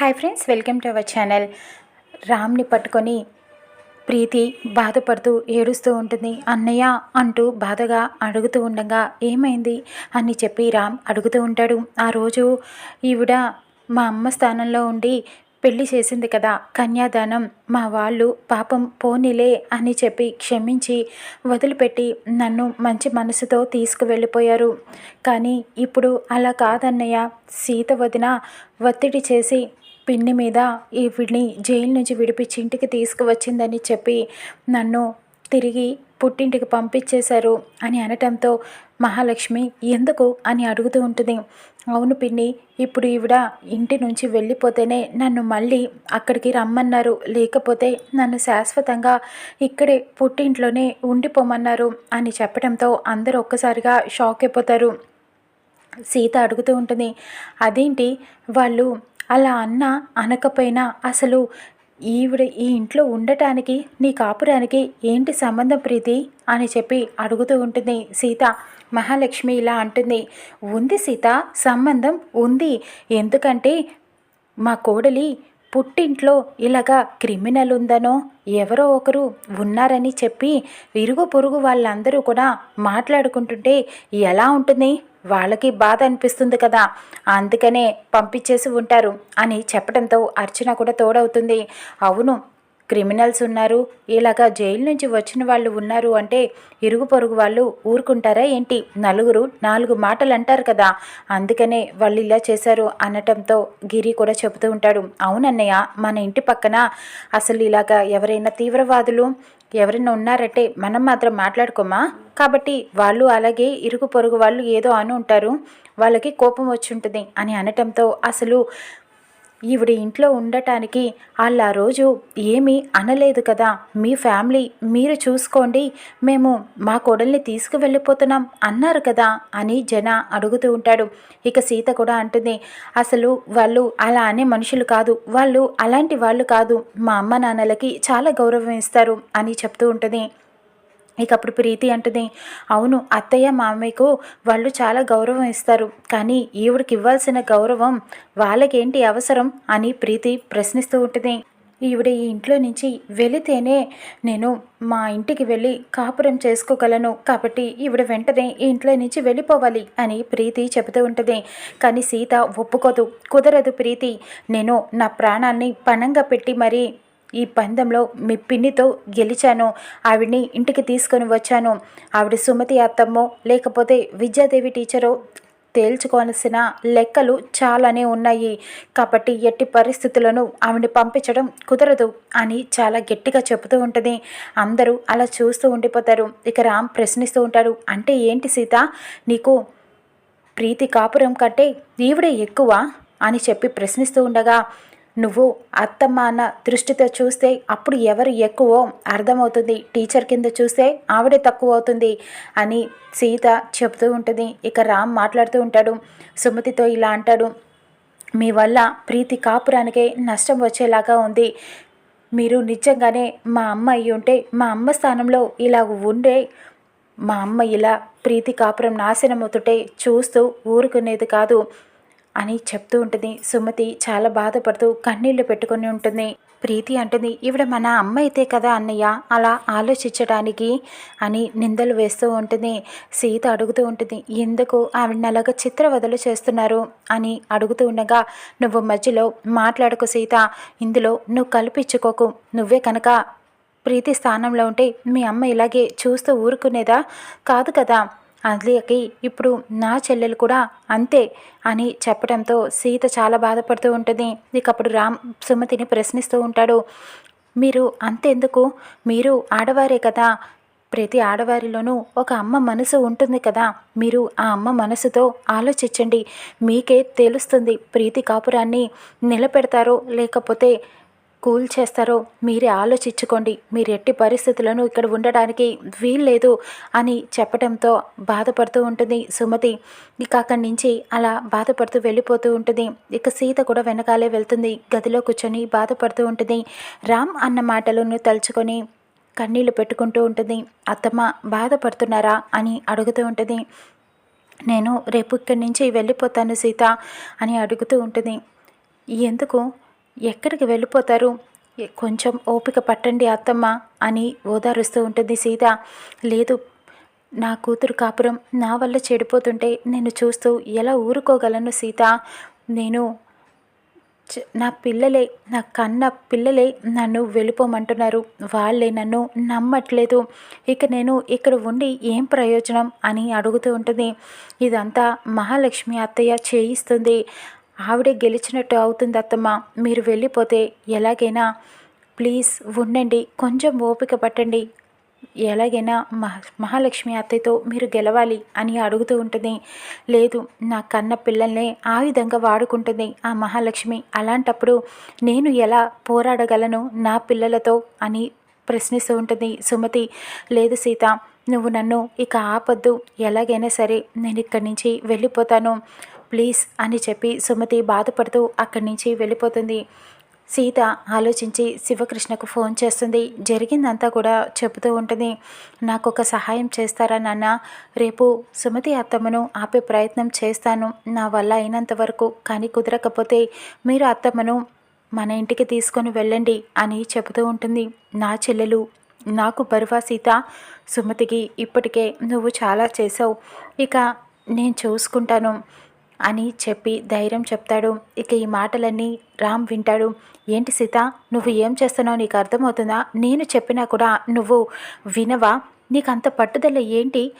Hi friends welcome to our channel రామ్ని పట్టుకొని ప్రీతి బాధపడుతూ ఏడుస్తూ ఉంటుంది. అన్నయ్య అంటూ బాధగా అడుగుతూ ఉండగా ఏమైంది? అని చెప్పి రామ్ అడుగుతూ ఉంటాడు. ఆ రోజు ఈవిడ మా అమ్మ స్థానంలో ఉండి పెళ్ళి చేసింది కదా కన్యాదానం. మా వాళ్ళు పాపం పోనీలే అని చెప్పి క్షమించి వదిలిపెట్టి నన్ను మంచి మనసుతో తీసుకువెళ్ళిపోయారు. కానీ ఇప్పుడు అలా కాదన్నయ్య సీత వదిన ఒత్తిడి చేసి పిన్ని మీద ఈవిడ్ని వీడిని జైలు నుంచి విడిపించి ఇంటికి తీసుకువచ్చిందని చెప్పి నన్ను తిరిగి పుట్టింటికి పంపించేశారు అని అనటంతో మహాలక్ష్మి ఎందుకు? అని అడుగుతూ ఉంటుంది. అవును పిన్ని ఇప్పుడు ఈవిడ ఇంటి నుంచి వెళ్ళిపోతేనే నన్ను మళ్ళీ అక్కడికి రమ్మన్నారు. లేకపోతే నన్ను శాశ్వతంగా ఇక్కడే పుట్టింట్లోనే ఉండిపోమన్నారు అని చెప్పడంతో అందరూ ఒక్కసారిగా షాక్ అయిపోతారు. సీత అడుగుతూ ఉంటుంది. అదేంటి? వాళ్ళు అలా అన్న అనకపోయినా అసలు ఈవిడ ఈ ఇంట్లో ఉండటానికి నీ కాపురానికి ఏంటి సంబంధం ప్రీతి? అని చెప్పి అడుగుతూ ఉంటుంది సీత. మహాలక్ష్మి ఇలా అంటుంది. ఉంది సీత సంబంధం ఉంది. ఎందుకంటే మా కోడలి పుట్టింట్లో ఇలాగా క్రిమినల్ ఉందనో ఎవరో ఒకరు ఉన్నారని చెప్పి ఇరుగు పొరుగు వాళ్ళందరూ కూడా మాట్లాడుకుంటుంటే ఎలా ఉంటుంది? వాళ్ళకి బాధ అనిపిస్తుంది కదా అందుకనే పంపించేసి ఉంటారు అని చెప్పడంతో అర్చన కూడా తోడవుతుంది. అవును క్రిమినల్స్ ఉన్నారు. ఇలాగా జైలు నుంచి వచ్చిన వాళ్ళు ఉన్నారు అంటే ఇరుగు పొరుగు వాళ్ళు ఊరుకుంటారా ఏంటి? నలుగురు నాలుగు మాటలు అంటారు కదా అందుకనే వాళ్ళు ఇలా చేశారు అనటంతో గిరి కూడా చెబుతూ ఉంటాడు. అవునన్నయ్య మన ఇంటి పక్కన అసలు ఇలాగా ఎవరైనా తీవ్రవాదులు ఎవరైనా ఉన్నారంటే మనం మాత్రం మాట్లాడుకోమా? కాబట్టి వాళ్ళు అలాగే ఇరుగు పొరుగు వాళ్ళు ఏదో అని ఉంటారు వాళ్ళకి కోపం వచ్చి ఉంటుంది అని అనటంతో అసలు ఈవిడ ఇంట్లో ఉండటానికి వాళ్ళు ఆ రోజు ఏమీ అనలేదు కదా. మీ ఫ్యామిలీ మీరు చూసుకోండి. మేము మా కొడల్ని తీసుకువెళ్ళిపోతున్నాం అన్నారు కదా అని జన అడుగుతూ ఉంటాడు. ఇక సీత కూడా అంటుంది అసలు వాళ్ళు అలా అనే మనుషులు కాదు. వాళ్ళు అలాంటి వాళ్ళు కాదు. మా అమ్మ నాన్నలకి చాలా గౌరవం ఇస్తారు అని చెప్తూ ఉంటుంది. ఇక అప్పుడు ప్రీతి అంటుంది అవును అత్తయ్య మామయ్యకు వాళ్ళు చాలా గౌరవం ఇస్తారు కానీ ఈవిడికి ఇవ్వాల్సిన గౌరవం వాళ్ళకేంటి అవసరం? అని ప్రీతి ప్రశ్నిస్తూ ఉంటుంది. ఈవిడ ఈ ఇంట్లో నుంచి వెళితేనే నేను మా ఇంటికి వెళ్ళి కాపురం చేసుకోగలను కాబట్టి ఈవిడ వెంటనే ఈ ఇంట్లో నుంచి వెళ్ళిపోవాలి అని ప్రీతి చెబుతూ ఉంటుంది. కానీ సీత ఒప్పుకోదు. కుదరదు ప్రీతి నేను నా ప్రాణాన్ని పణంగా పెట్టి మరీ ఈ పందెంలో మీ పిన్నితో గెలిచాను. ఆవిడ్ని ఇంటికి తీసుకొని వచ్చాను. ఆవిడ సుమతి అత్తమ్మో లేకపోతే విద్యాదేవి టీచరో తేల్చుకోవాల్సిన లెక్కలు చాలానే ఉన్నాయి. కాబట్టి ఎట్టి పరిస్థితులను ఆవిడని పంపించడం కుదరదు అని చాలా గట్టిగా చెబుతూ ఉంటుంది. అందరూ అలా చూస్తూ ఉండిపోతారు. ఇక రామ్ ప్రశ్నిస్తూ ఉంటాడు అంటే ఏంటి సీత? నీకు ప్రీతి కాపురం కంటే ఈవిడే ఎక్కువ? అని చెప్పి ప్రశ్నిస్తూ ఉండగా నువ్వు అత్తమ్మ అన్న దృష్టితో చూస్తే అప్పుడు ఎవరు ఎక్కువో అర్థమవుతుంది. టీచర్ కింద చూస్తే ఆవిడే తక్కువ అవుతుంది అని సీత చెబుతూ ఉంటుంది. ఇక రామ్ మాట్లాడుతూ ఉంటాడు. సుమతితో ఇలా అంటాడు. మీ వల్ల ప్రీతి కాపురానికే నష్టం వచ్చేలాగా ఉంది. మీరు నిజంగానే మా అమ్మ అయ్యి ఉంటే మా అమ్మ స్థానంలో ఇలా ఉండే మా అమ్మ ఇలా ప్రీతి కాపురం నాశనం అవుతుంటే చూస్తూ ఊరుకునేది కాదు. అని చెప్తూ ఉంటుంది. సుమతి చాలా బాధపడుతూ కన్నీళ్ళు పెట్టుకుని ఉంటుంది. ప్రీతి అంటుంది ఇవిడ మన అమ్మ అయితే కదా అన్నయ్య? అలా ఆలోచించడానికి అని నిందలు వేస్తూ ఉంటుంది. సీత అడుగుతూ ఉంటుంది ఎందుకు ఆవిడ అలాగ చిత్రవదలు చేస్తున్నారు? అని అడుగుతూ ఉండగా నువ్వు మధ్యలో మాట్లాడకు సీత. ఇందులో నువ్వు కల్పించుకోకు. నువ్వే కనుక ప్రీతి స్థానంలో ఉంటే మీ అమ్మ ఇలాగే చూస్తూ ఊరుకునేదా? కాదు కదా. అందుకే ఇప్పుడు నా చెల్లెలు కూడా అంతే అని చెప్పడంతో సీత చాలా బాధపడుతూ ఉంటుంది. ఇక అప్పుడు రామ్ సుమతిని ప్రశ్నిస్తూ ఉంటాడు. మీరు అంతెందుకు? మీరు ఆడవారే కదా. ప్రతి ఆడవారిలోనూ ఒక అమ్మ మనసు ఉంటుంది కదా. మీరు ఆ అమ్మ మనసుతో ఆలోచించండి. మీకే తెలుస్తుంది ప్రీతి కాపురాన్ని నిలబెడతారో లేకపోతే కూల్ చేస్తారో మీరే ఆలోచించుకోండి. మీరు ఎట్టి పరిస్థితులను ఇక్కడ ఉండడానికి వీల్లేదు అని చెప్పడంతో బాధపడుతూ ఉంటుంది సుమతి. ఇక అక్కడి నుంచి అలా బాధపడుతూ వెళ్ళిపోతూ ఉంటుంది. ఇక సీత కూడా వెనకాలే వెళ్తుంది. గదిలో కూర్చొని బాధపడుతూ ఉంటుంది. రామ్ అన్న మాటలను తలుచుకొని కన్నీళ్ళు పెట్టుకుంటూ ఉంటుంది. అత్తమ్మ బాధపడుతున్నారా అని అడుగుతూ ఉంటుంది. నేను రేపు ఇక్కడి నుంచి వెళ్ళిపోతాను సీత అని అడుగుతూ ఉంటుంది. ఎందుకు? ఎక్కడికి వెళ్ళిపోతారు? కొంచెం ఓపిక పట్టండి అత్తమ్మ అని ఓదారుస్తూ ఉంటుంది సీత. లేదు నా కూతురు కాపురం నా వల్ల చెడిపోతుంటే నేను చూస్తూ ఎలా ఊరుకోగలను సీత? నేను నా పిల్లలే నా కన్న పిల్లలే నన్ను వెళ్ళిపోమంటున్నారు. వాళ్ళే నన్ను నమ్మట్లేదు. ఇక నేను ఇక్కడ ఉండి ఏం ప్రయోజనం అని అడుగుతూ ఉంటుంది. ఇదంతా మహాలక్ష్మి అత్తయ్య చేయిస్తుంది. ఆవిడే గెలిచినట్టు అవుతుంది అత్తమ్మ. మీరు వెళ్ళిపోతే ఎలాగైనా ప్లీజ్ ఉండండి కొంచెం ఓపిక పట్టండి. ఎలాగైనా మహ మహాలక్ష్మి అత్తయ్యతో మీరు గెలవాలి అని అడుగుతూ ఉంటుంది. లేదు నా కన్న పిల్లల్నే ఆ విధంగా వాడుకుంటుంది ఆ మహాలక్ష్మి. అలాంటప్పుడు నేను ఎలా పోరాడగలను నా పిల్లలతో అని ప్రశ్నిస్తూ ఉంటుంది సుమతి. లేదు సీత నువ్వు నన్ను ఇక ఆపద్దు. ఎలాగైనా సరే నేను ఇక్కడి నుంచి వెళ్ళిపోతాను. ప్లీజ్ అని చెప్పి సుమతి బాధపడుతూ అక్కడి నుంచి వెళ్ళిపోతుంది. సీత ఆలోచించి శివకృష్ణకు ఫోన్ చేస్తుంది. జరిగిందంతా కూడా చెబుతూ ఉంటుంది. నాకు ఒక సహాయం చేస్తారా నాన్న? రేపు సుమతి అత్తమ్మను ఆపే ప్రయత్నం చేస్తాను. నా వల్ల అయినంత వరకు కానీ కుదరకపోతే మీరు అత్తమ్మను మన ఇంటికి తీసుకొని వెళ్ళండి అని చెబుతూ ఉంటుంది. నా చెల్లెలు నాకు బరువా సీత. సుమతికి ఇప్పటికే నువ్వు చాలా చేసావు ఇక నేను చూసుకుంటాను. అని చెప్పి ధైర్యం చెప్తాడు. ఇక ఈ మాటలన్నీ రామ్ వింటాడు. ఏంటి సీత నువ్వు ఏం చేస్తున్నావు? నీకు అర్థమవుతుందా? నేను చెప్పినా కూడా నువ్వు వినవా? నీకు అంత పట్టుదల ఏంటి?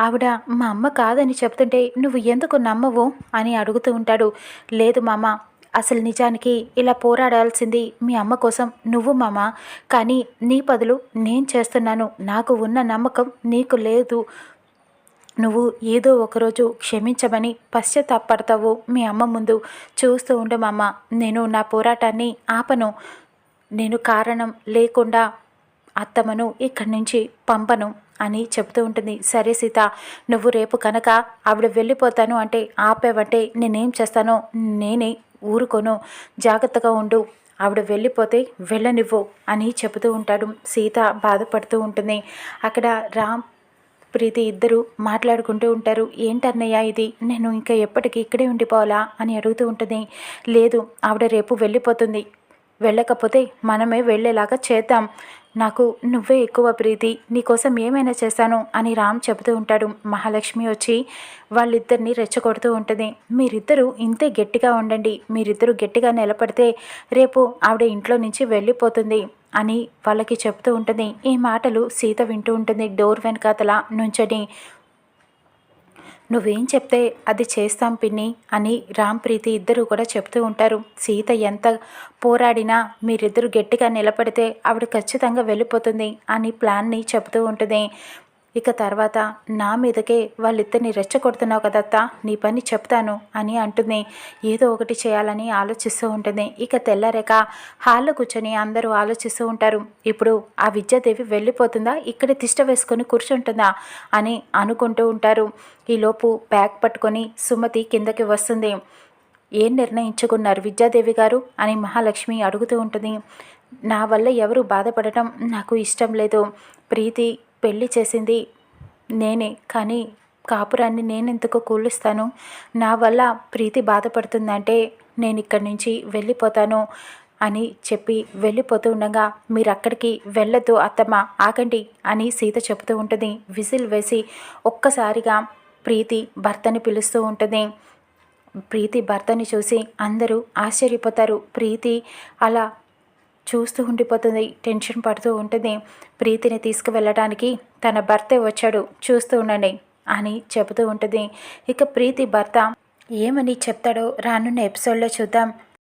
ఆవిడ మా అమ్మ కాదని చెప్తుంటే నువ్వు ఎందుకు నమ్మవు? అని అడుగుతూ ఉంటాడు. లేదు మామ అసలు నిజానికి ఇలా పోరాడాల్సింది మీ అమ్మ కోసం నువ్వు మామ. కానీ నీ బదులు నేను చేస్తున్నాను. నాకు ఉన్న నమ్మకం నీకు లేదు. నువ్వు ఏదో ఒకరోజు క్షమించమని పశ్చాత్తాపడతావు మీ అమ్మ ముందు చూస్తూ ఉండమమ్మ నేను నా పోరాటాన్ని ఆపను. నేను కారణం లేకుండా అత్తమ్మను ఇక్కడి నుంచి పంపను అని చెబుతూ ఉంటుంది. సరే సీత నువ్వు రేపు కనుక ఆవిడ వెళ్ళిపోతాను అంటే ఆపేవంటే నేనేం చేస్తానో నేనే ఊరుకోను. జాగ్రత్తగా ఉండు. ఆవిడ వెళ్ళిపోతే వెళ్ళనివ్వు అని చెబుతూ ఉంటాడు. సీత బాధపడుతూ ఉంటుంది. అక్కడ రామ్ ప్రీతి ఇద్దరు మాట్లాడుకుంటూ ఉంటారు. ఏంటన్నయ్య ఇది? నేను ఇంకా ఎప్పటికీ ఇక్కడే ఉండిపోవాలా? అని అడుగుతూ ఉంటుంది. లేదు ఆవిడ రేపు వెళ్ళిపోతుంది. వెళ్ళకపోతే మనమే వెళ్ళేలాగా చేద్దాం. నాకు నువ్వే ఎక్కువ ప్రీతి. నీకోసం ఏమైనా చేశాను అని రామ్ చెబుతూ ఉంటాడు. మహాలక్ష్మి వచ్చి వాళ్ళిద్దరిని రెచ్చగొడుతూ ఉంటుంది. మీరిద్దరూ ఇంతే గట్టిగా ఉండండి. మీరిద్దరూ గట్టిగా నిలబడితే రేపు ఆవిడ ఇంట్లో నుంచి వెళ్ళిపోతుంది అని వాళ్ళకి చెప్తూ ఉంటుంది. ఈ మాటలు సీత వింటూ ఉంటుంది. డోర్ వెనకాతల నుంచని నువ్వేం చెప్తే అది చేస్తాం పిన్ని అని రామ్ ప్రీతి ఇద్దరు కూడా చెప్తూ ఉంటారు. సీత ఎంత పోరాడినా మీరిద్దరు గట్టిగా నిలబడితే ఆవిడ ఖచ్చితంగా వెళ్ళిపోతుంది అని ప్లాన్ని చెబుతూ ఉంటుంది ఇక తర్వాత నా మీదకే వాళ్ళిద్దరిని రెచ్చగొడుతున్నావు కదత్తా నీ పని చెప్తాను అని అంటుంది. ఏదో ఒకటి చేయాలని ఆలోచిస్తూ ఉంటుంది. ఇక తెల్లరేక హాల్లో కూర్చొని అందరూ ఆలోచిస్తూ ఉంటారు. ఇప్పుడు ఆ విద్యాదేవి వెళ్ళిపోతుందా? ఇక్కడ తిష్ట వేసుకొని కూర్చుంటుందా? అని అనుకుంటూ ఉంటారు. ఈలోపు బ్యాగ్ పట్టుకొని సుమతి కిందకి వస్తుంది. ఏం నిర్ణయించుకున్నారు విద్యాదేవి గారు? అని మహాలక్ష్మి అడుగుతూ ఉంటుంది. నా వల్ల ఎవరు బాధపడటం నాకు ఇష్టం లేదు. ప్రీతి పెళ్ళి చేసింది నేనే కానీ కాపురాన్ని నేనెందుకు కూలుస్తాను? నా వల్ల ప్రీతి బాధపడుతుందంటే నేను ఇక్కడి నుంచి వెళ్ళిపోతాను అని చెప్పి వెళ్ళిపోతూ ఉండగా మీరు అక్కడికి వెళ్ళొద్దు అత్తమ్మ ఆగండి అని సీత చెబుతూ ఉంటుంది. విజిల్ వేసి ఒక్కసారిగా ప్రీతి భర్తని పిలుస్తూ ఉంటుంది. ప్రీతి భర్తని చూసి అందరూ ఆశ్చర్యపోతారు. ప్రీతి అలా చూస్తూ ఉండిపోతుంది. టెన్షన్ పడుతూ ఉంటుంది. ప్రీతిని తీసుకువెళ్ళడానికి తన భర్తే వచ్చాడు. చూస్తూ ఉండండి అని చెబుతూ ఉంటుంది. ఇక ప్రీతి భర్త ఏమని చెప్తాడో రానున్న ఎపిసోడ్లో చూద్దాం.